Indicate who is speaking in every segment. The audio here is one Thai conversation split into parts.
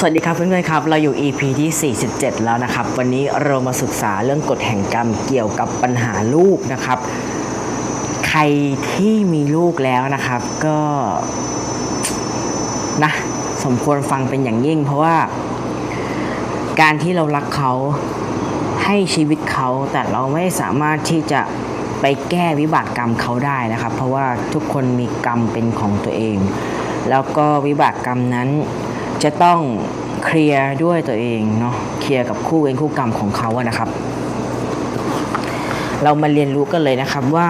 Speaker 1: สวัสดีครับเพื่อนๆครับ เราอยู่ EP ที่ 47 แล้วนะครับ วันนี้เรามาศึกษาเรื่องกฎแห่งกรรมเกี่ยวกับปัญหาลูกนะครับ ใครที่มีลูกแล้วนะครับก็นะสมควรฟังเป็นอย่างยิ่ง เพราะว่า การที่เรารักเขาให้ชีวิตเขาแต่เราไม่สามารถที่จะไปแก้วิบากกรรมเขาได้นะครับ เพราะว่าทุกคนมีกรรมเป็นของตัวเอง แล้วก็วิบากกรรมนั้น จะต้องเคลียร์ด้วยตัวเองเนาะเคลียร์กับคู่เวรคู่กรรมของเขาอะนะครับ เรามาเรียนรู้กันเลยนะครับว่า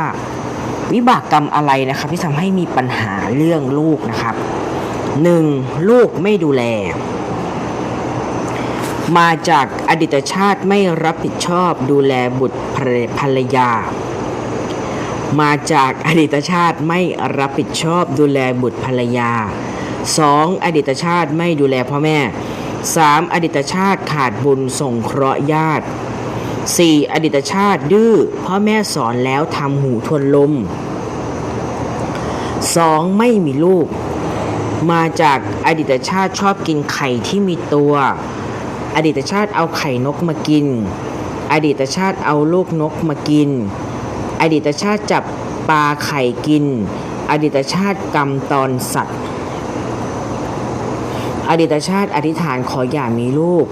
Speaker 1: วิบากกรรมอะไรนะครับที่ทำให้มีปัญหาเรื่องลูกนะครับหนึ่งลูกไม่ดูแล มาจากอดีตชาติไม่รับผิดชอบดูแลบุตรภรรยา มาจากอดีตชาติไม่รับผิดชอบดูแลบุตรภรรยา 2. อดีตชาติไม่ดูแลพ่อแม่ 3. อดีตชาติขาดบุญส่งเคราะห์ญาติ 4. อดีตชาติดื้อพ่อแม่สอนแล้วทำหูทวนลม 2. ไม่มีลูก มาจากอดีตชาติชอบกินไข่ที่มีตัว อดีตชาติเอาไข่นกมากิน อดีตชาติเอาลูกนกมากิน อดีตชาติจับปลาไข่กิน อดีตชาติกรรมตอนสัตว์ อดีตชาติอธิษฐานขออย่ามีลูก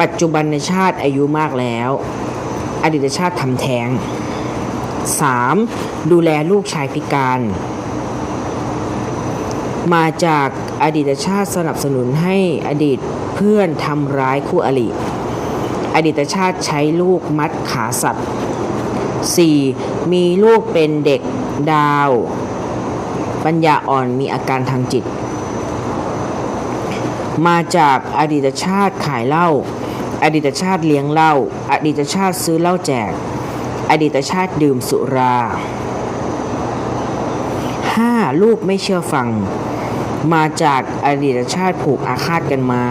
Speaker 1: ปัจจุบันในชาติอายุมากแล้ว อดีตชาติทำแท้ง 3. ดูแลลูกชายพิการ มาจากอดีตชาติสนับสนุนให้อดีตเพื่อนทำร้ายคู่อริอดีตชาติใช้ลูกมัดขาสัตว์ 4. มีลูกเป็นเด็กดาว ปัญญาอ่อนมีอาการทางจิต มาจากอดีตชาติขายเหล้าอดีตชาติเลี้ยงเหล้าอดีตชาติซื้อเหล้าแจก อดีตชาติดื่มสุรา 5. ลูกไม่เชื่อฟัง มาจากอดีตชาติผูกอาฆาตกันมา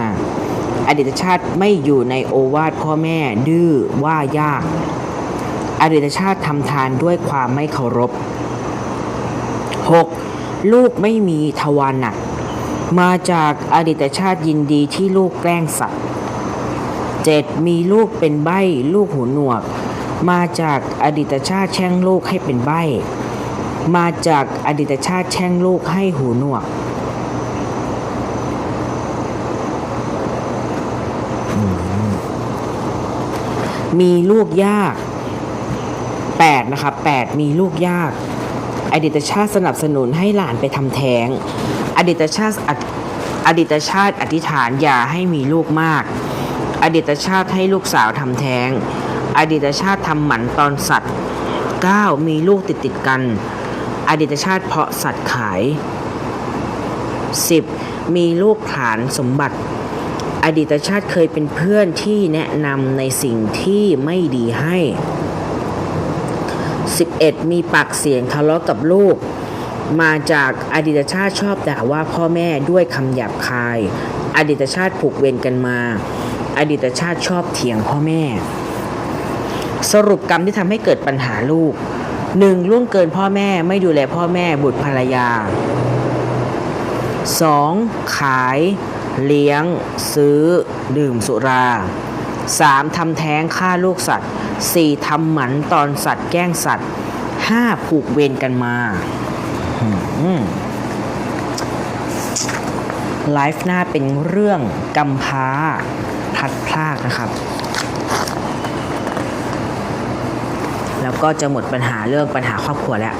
Speaker 1: อดีตชาติไม่อยู่ในโอวาทพ่อแม่ดื้อว่ายาก อดีตชาติทำทานด้วยความไม่เคารพ 6. ลูกไม่มีทวารหนัก มาจากอดีตชาติยินดีที่ลูกแกล้งสัตว์ 7. มีลูกเป็นใบ้ลูกหูหนวก มาจากอดีตชาติแช่งลูกให้เป็นใบ้ มาจากอดีตชาติแช่งลูกให้หูหนวกมีลูกยาก8นะครับ8มีลูกยาก อดีตชาติสนับสนุนให้หลานไปทำแท้ง อดีตชาติอดีตชาติอธิษฐานอย่าให้มีลูกมาก อดีตชาติให้ลูกสาวทำแท้ง อดีตชาติทำหมันตอนสัตว์ 9. มีลูกติดติดกัน อดีตชาติเพาะสัตว์ขาย 10. มีลูกผลานสมบัติ อดีตชาติเคยเป็นเพื่อนที่แนะนำในสิ่งที่ไม่ดีให้ 11. มีปากเสียงทะเลาะกับลูก มาจากอดีตชาติชอบด่าว่าพ่อแม่ด้วยคำหยาบคาย อดีตชาติผูกเวรกันมา อดีตชาติชอบเถียงพ่อแม่ สรุปกรรมที่ทำให้เกิดปัญหาลูก 1. ล่วงเกินพ่อแม่ไม่ดูแลพ่อแม่บุตรภรรยา 2. ขาย เลี้ยง ซื้อ ดื่มสุรา 3. ทำแท้งฆ่าลูกสัตว์ 4. ทำหมันตอนสัตว์แกล้งสัตว์ 5. ผูกเวรกันมา ไลฟ์หน้าเป็นเรื่องกำพร้าพัดพรากนะครับ แล้วก็จะหมดปัญหาเรื่องปัญหาครอบครัวแล้ว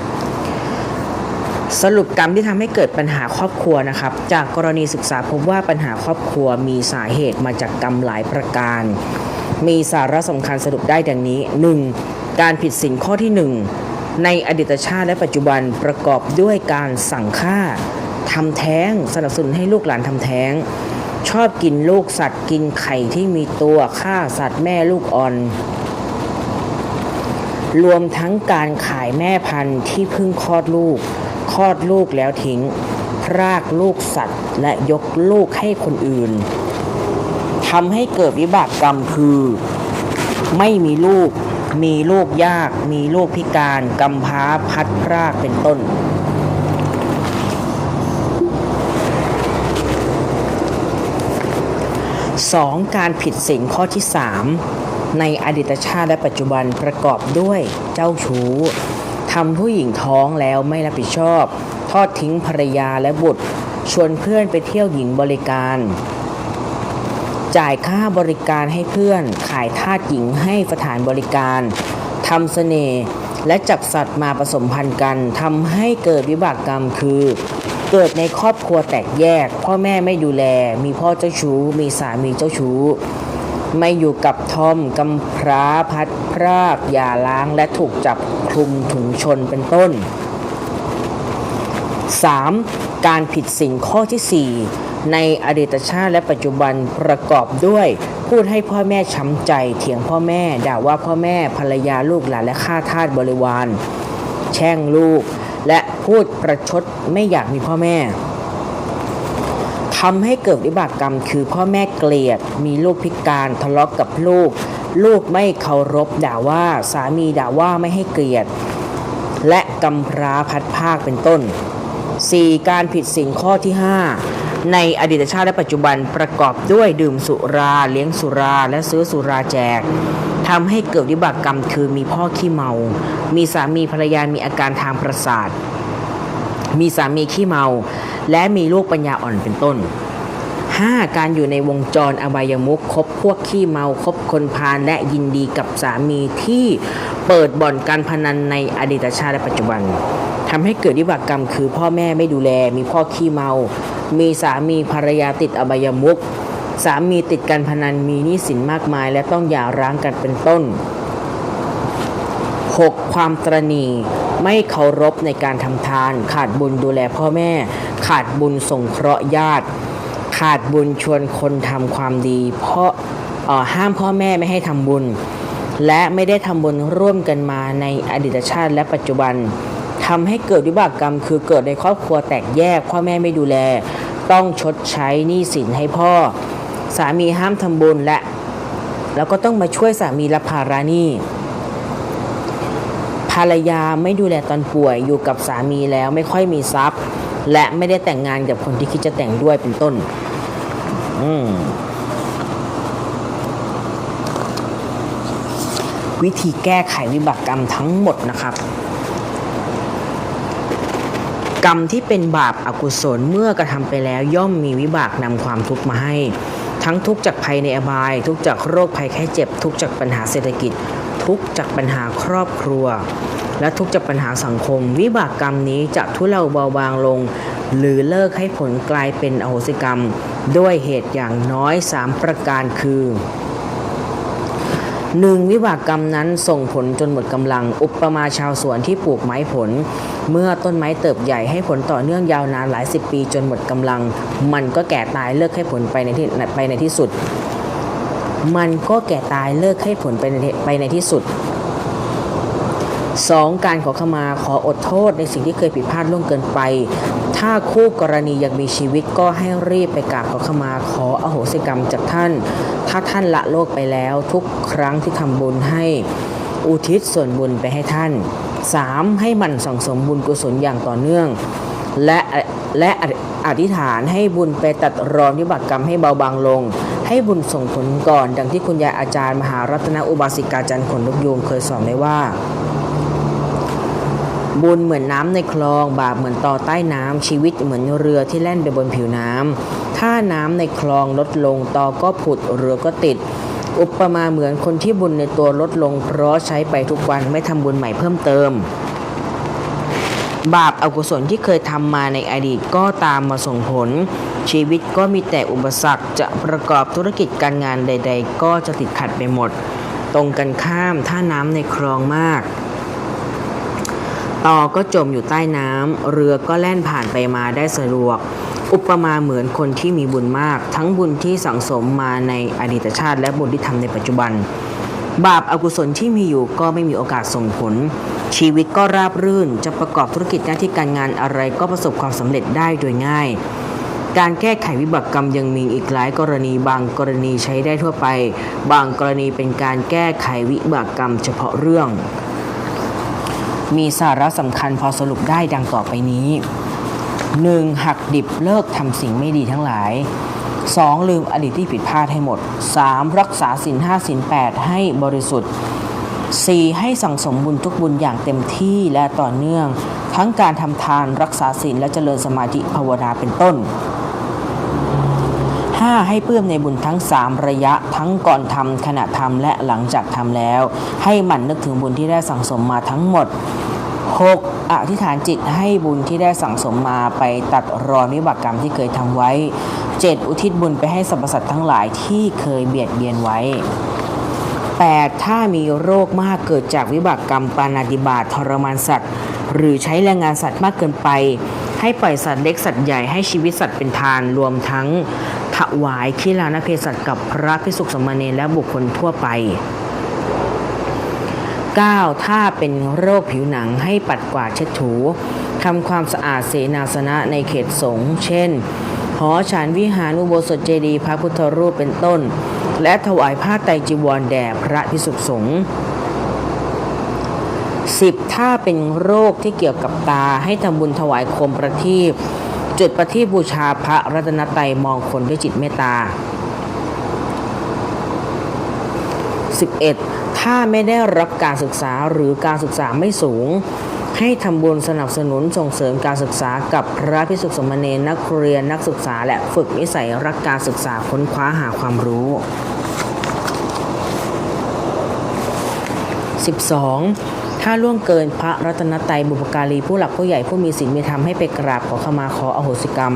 Speaker 1: สรุปกรรมที่ทำให้เกิดปัญหาครอบครัวนะครับ จากกรณีศึกษาพบว่าปัญหาครอบครัวมีสาเหตุมาจากกรรมหลายประการ มีสาระสำคัญสรุปได้ดังนี้ 1. การผิดศีลข้อที่ 1 ในอดีตชาติและปัจจุบันประกอบด้วยการสั่งฆ่าทำแท้งสนับสนุนให้ลูกหลานทำแท้ง ชอบกินลูกสัตว์กินไข่ที่มีตัวฆ่าสัตว์แม่ลูกอ่อน รวมทั้งการขายแม่พันธุ์ที่เพิ่งคลอดลูก คลอดลูกแล้วทิ้ง พรากลูกสัตว์และยกลูกให้คนอื่นทำให้เกิดวิบากกรรมคือ ไม่มีลูก มีลูกยาก มีลูกพิการกำพร้าพัดพรากเป็นต้น 2. การผิดศีลข้อที่ 3 ในอดีตชาติและปัจจุบันประกอบด้วยเจ้าชู้ทำผู้หญิงท้องแล้วไม่รับผิดชอบ ทอดทิ้งภรรยาและบุตร ชวนเพื่อนไปเที่ยวหญิงบริการ จ่ายค่าบริการให้เพื่อน ขายทาสหญิงให้สถานบริการทำเสน่ห์และจับสัตว์มาผสมพันธุ์กันทำให้เกิดวิบากกรรมคือ เกิดในครอบครัวแตกแยก พ่อแม่ไม่ดูแล มีพ่อเจ้าชู้ มีสามีเจ้าชู้ ไม่อยู่กับทอมกำพร้าพัดพรากอย่าล้างและถูกจับคลุมถุงชนเป็นต้น 3. การผิดศีลข้อที่ 4 ในอดีตชาติและปัจจุบันประกอบด้วย พูดให้พ่อแม่ช้ำใจ เถียงพ่อแม่ ด่าว่าพ่อแม่ภรรยาลูกหลานและข้าทาสบริวาร แช่งลูก และพูดประชดไม่อยากมีพ่อแม่ทำให้เกิดวิบากกรรมคือพ่อแม่เกลียด มีลูกพิการทะเลาะกกับลูก ลูกไม่เคารพด่าว่าสามีด่าว่าไม่ให้เกลียด และกำพร้าพัดภาคเป็นต้น 4. การผิดสิ่งข้อที่ 5 ในอดีตชาติและปัจจุบันประกอบด้วยดื่มสุราเลี้ยงสุราและซื้อสุราแจกทำให้เกิดวิบากกรรมคือมีพ่อขี้เมา มีสามีภรรยามีอาการทางประสาท มีสามีขี้เมา และมีลูกปัญญาอ่อนเป็นต้น 5. การอยู่ในวงจรอบายมุขคบพวกขี้เมาคบคนพาลและยินดีกับสามีที่เปิดบ่อนการพนันในอดีตชาติและปัจจุบันทำให้เกิดวิบากกรรมคือพ่อแม่ไม่ดูแล มีพ่อขี้เมา มีสามีภรรยาติดอบายมุขสามีติดการพนันมีหนี้สินมากมาย และต้องหย่าร้างกันเป็นต้น 6. ความตรณีไม่เคารพในการทำทาน ขาดบุญดูแลพ่อแม่ ขาดบุญส่งเคราะห์ญาติ ขาดบุญชวนคนทำความดี เพราะห้ามพ่อแม่ไม่ให้ทำบุญ และไม่ได้ทำบุญร่วมกันมาในอดีตชาติและปัจจุบันทำให้เกิดวิบากกรรม คือเกิดในครอบครัวแตกแยก พ่อแม่ไม่ดูแล ต้องชดใช้หนี้สินให้พ่อ สามีห้ามทำบุญและ แล้วก็ต้องมาช่วยสามีรับภาระหนี้ภรรยาไม่ดูแลตอนป่วยอยู่กับสามีแล้วไม่ค่อยมีทรัพย์ และไม่ได้แต่งงานกับคนที่คิดจะแต่งด้วยเป็นต้น อืมวิธีแก้ไขวิบากกรรมทั้งหมดนะครับ กรรมที่เป็นบาปอากุศลเมื่อกระทำไปแล้วย่อมมีวิบากนำความทุกข์มาให้ ทั้งทุกข์จากภัยในอบาย ทุกข์จากโรคภัยแค่เจ็บ ทุกข์จากปัญหาเศรษฐกิจ ทุกข์จากปัญหาครอบครัว และทุกข์จากปัญหาสังคม วิบากกรรมนี้จะทุเลาเบาบางลง หรือเลิกให้ผลกลายเป็นอโหสิกรรม ด้วยเหตุอย่างน้อย 3 ประการคือหนึ่งวิบากกรรมนั้นส่งผลจนหมดกำลัง อุปมาชาวสวนที่ปลูกไม้ผล เมื่อต้นไม้เติบใหญ่ให้ผลต่อเนื่องยาวนานหลายสิบปีจนหมดกำลัง มันก็แก่ตายเลิกให้ผลไปในที่ไปในที่สุด มันก็แก่ตายเลิกให้ผลไปในไปในที่สุด 2. การขอขมาขออดโทษในสิ่งที่เคยผิดพลาดล่วงเกินไป ถ้าคู่กรณียังมีชีวิตก็ให้รีบไปกราบขอขมาขออโหสิกรรมจากท่าน ถ้าท่านละโลกไปแล้วทุกครั้งที่ทำบุญให้อุทิศส่วนบุญไปให้ท่าน 3. ให้หมันสั่งสมบุญกุศลอย่างต่อเนื่อง และและอธิษฐานให้บุญไปตัดรอนวิบากกรรมให้เบาบางลง ให้บุญส่งผลก่อน ดังที่คุณยายอาจารย์มหารัตนอุบาสิกาจันทร์ขนนกยงเคยสอนไว้ว่า บุญเหมือนน้ำในคลอง บาปเหมือนต่อใต้น้ำชีวิตเหมือนเรือที่แล่นไปบนผิวน้ำถ้าน้ำในคลองลดลงต่อก็ผุดเรือก็ติด อุปมาเหมือนคนที่บุญในตัวลดลง เพราะใช้ไปทุกวันไม่ทำบุญใหม่เพิ่มเติม บาปอากุศลที่เคยทำมาในอดีตก็ตามมาส่งผล ชีวิตก็มีแต่อุปสรรคจะประกอบธุรกิจการงานใด ๆ ก็จะติดขัดไปหมด ตรงกันข้ามถ้าน้ำในคลองมาก ต่อก็จมอยู่ใต้น้ำเรือก็แล่นผ่านไปมาได้สะดวก อุปมาเหมือนคนที่มีบุญมาก ทั้งบุญที่สังสมมาในอดีตชาติ และบุญที่ทำในปัจจุบัน บาปอากุศลที่มีอยู่ก็ไม่มีโอกาสส่งผล ชีวิตก็ราบรื่นจะประกอบธุรกิจหน้าที่การงานอะไรก็ประสบความสำเร็จได้โดยง่าย การแก้ไขวิบากกรรมยังมีอีกหลายกรณีบางกรณีใช้ได้ทั่วไป บางกรณีเป็นการแก้ไขวิบากกรรมเฉพาะเรื่อง มีสาระสำคัญพอสรุปได้ดังต่อไปนี้ 1. หักดิบเลิกทำสิ่งไม่ดีทั้งหลาย 2. ลืมอดีตที่ผิดพลาดให้หมด 3. รักษาศีล5ศีล8ให้บริสุทธิ์ 4. ให้สั่งสมบุญทุกบุญอย่างเต็มที่และต่อเนื่อง ทั้งการทำทานรักษาศีลและเจริญสมาธิภาวนาเป็นต้น 5. ให้เพิ่มในบุญทั้ง 3 ระยะทั้งก่อนทำขณะทำและหลังจากทำแล้ว ให้หมั่นนึกถึงบุญที่ได้สั่งสมมาทั้งหมด 6. อธิษฐานจิตให้บุญที่ได้สั่งสมมาไปตัดรอนวิบากกรรมที่เคยทำไว้ 7. อุทิศบุญไปให้สรรพสัตว์ทั้งหลายที่เคยเบียดเบียนไว้ 8. ถ้ามีโรคมากเกิดจากวิบากกรรมปานาติบาตทรมานสัตว์ หรือใช้แรงงานสัตว์มากเกินไป ให้ปล่อยสัตว์เล็กสัตว์ใหญ่ให้ชีวิตสัตว์เป็นทานรวมทั้ง ถวายขีลานเพศสัตว์กับพระพิสุสมณีและบุคคลทั่วไป 9. ถ้าเป็นโรคผิวหนังให้ปัดกวาดเช็ดถูทำความสะอาดเสนาสนะในเขตสงฆ์เช่น หอฉันวิหารอุโบสถเจดีย์พระพุทธรูปเป็นต้น และถวายผ้าไตรจีวรแด่พระพิสุสงฆ์ 10. ถ้าเป็นโรคที่เกี่ยวกับตาให้ทำบุญถวายโคมประทีป จุดประทีปบูชาพระรัตนตรัยมองคนด้วยจิตเมตตา 11. ถ้าไม่ได้รับการศึกษาหรือการศึกษาไม่สูง ให้ทำบุญสนับสนุนส่งเสริมการศึกษากับพระพิสุสมณีนักเรียนนักศึกษาและฝึกนิสัยรักการศึกษาค้นคว้าหาความรู้ 12. ถ้าล่วงเกินพระรัตนตรัยบุพการีผู้หลักผู้ใหญ่ผู้มีศีลมีธรรมให้ไปกราบขอขมาขออโหสิกรรม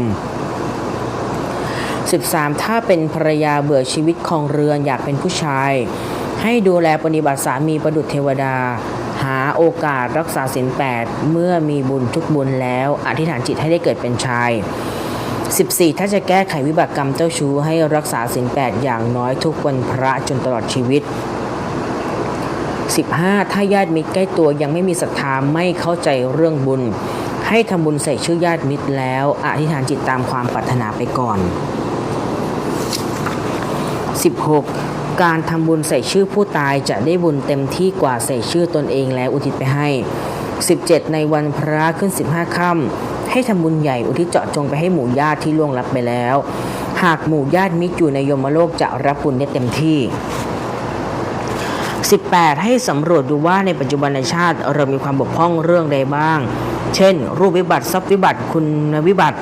Speaker 1: 13. ถ้าเป็นภรรยาเบื่อชีวิตของเรือนอยากเป็นผู้ชาย ให้ดูแลปฏิบัติสามีประดุจเทวดา หาโอกาสรักษาศีลแปดเมื่อมีบุญทุกบุญแล้ว อธิษฐานจิตให้ได้เกิดเป็นชาย 14. ถ้าจะแก้ไขวิบากกรรมเจ้าชู้ให้รักษาศีลแปดอย่างน้อยทุกวันพระจนตลอดชีวิต 15. ถ้าญาติมิตรใกล้ตัวยังไม่มีศรัทธาไม่เข้าใจเรื่องบุญ ให้ทำบุญใส่ชื่อญาติมิตรแล้ว อธิษฐานจิตตามความปรารถนาไปก่อน 16. การทำบุญใส่ชื่อผู้ตายจะได้บุญเต็มที่กว่าใส่ชื่อตนเองแล้วอุทิศไปให้ 17. ในวันพระขึ้น 15ค่ำให้ทำบุญใหญ่อุทิศเจาะจงไปให้หมู่ญาติที่ล่วงลับไปแล้ว หากหมู่ญาติมิตรอยู่ในยมโลกจะรับบุญได้เต็มที่ 18. ให้สำรวจดูว่าในปัจจุบันในชาติเรามีความบกพร่องเรื่องใดบ้าง เช่น รูปวิบัติทรัพย์วิบัติคุณวิบัติ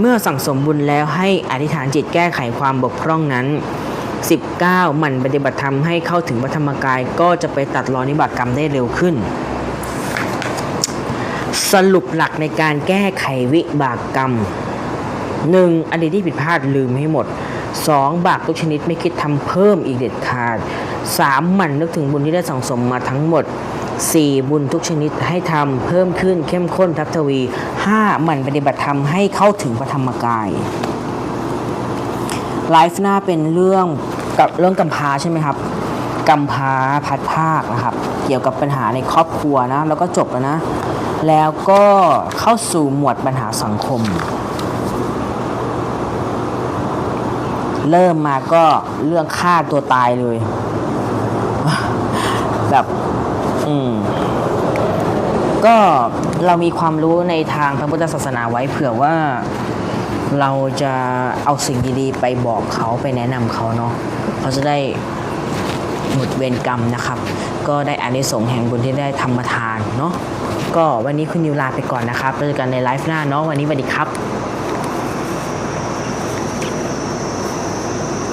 Speaker 1: เมื่อสั่งสมบุญแล้วให้อธิษฐานจิตแก้ไขความบกพร่องนั้น 19. หมั่นปฏิบัติธรรมให้เข้าถึงพระธรรมกายก็จะไปตัดรอนิบากกรรมได้เร็วขึ้น สรุปหลักในการแก้ไขวิบากกรรม 1. อดีตที่ผิดพลาดลืมให้หมด 2. บาปทุกชนิดไม่คิดทำเพิ่มอีกเด็ดขาด 3. หมั่นนึกถึงบุญที่ได้สั่งสมมาทั้งหมด 4. บุญทุกชนิดให้ทำเพิ่มขึ้นเข้มข้นทับทวี 5. หมั่นปฏิบัติธรรมให้เข้าถึงพระธรรมกายไลฟ์หน้าเป็นเรื่องกับเรื่องกำพาใช่ไหมครับกำพาพัดภาคนะครับ เกี่ยวกับปัญหาในครอบครัวนะ แล้วก็จบแล้วนะ แล้วก็เข้าสู่หมวดปัญหาสังคม เริ่มมาก็เรื่องฆ่าตัวตายเลย แบบอืมก็เรามีความรู้ในทางพระพุทธศาสนาไว้เผื่อว่าเราจะเอาสิ่งดีๆ ไปบอกเขาไปแนะนำเขาเนาะเขาจะได้หมดเวรกรรมนะครับ ก็ได้อานิสงส์แห่งบุญที่ได้ทำมาทานเนาะก็วันนี้คุณนิวลาไปก่อนนะครับเจอกันในไลฟ์หน้าเนาะวันนี้สวัสดีครับ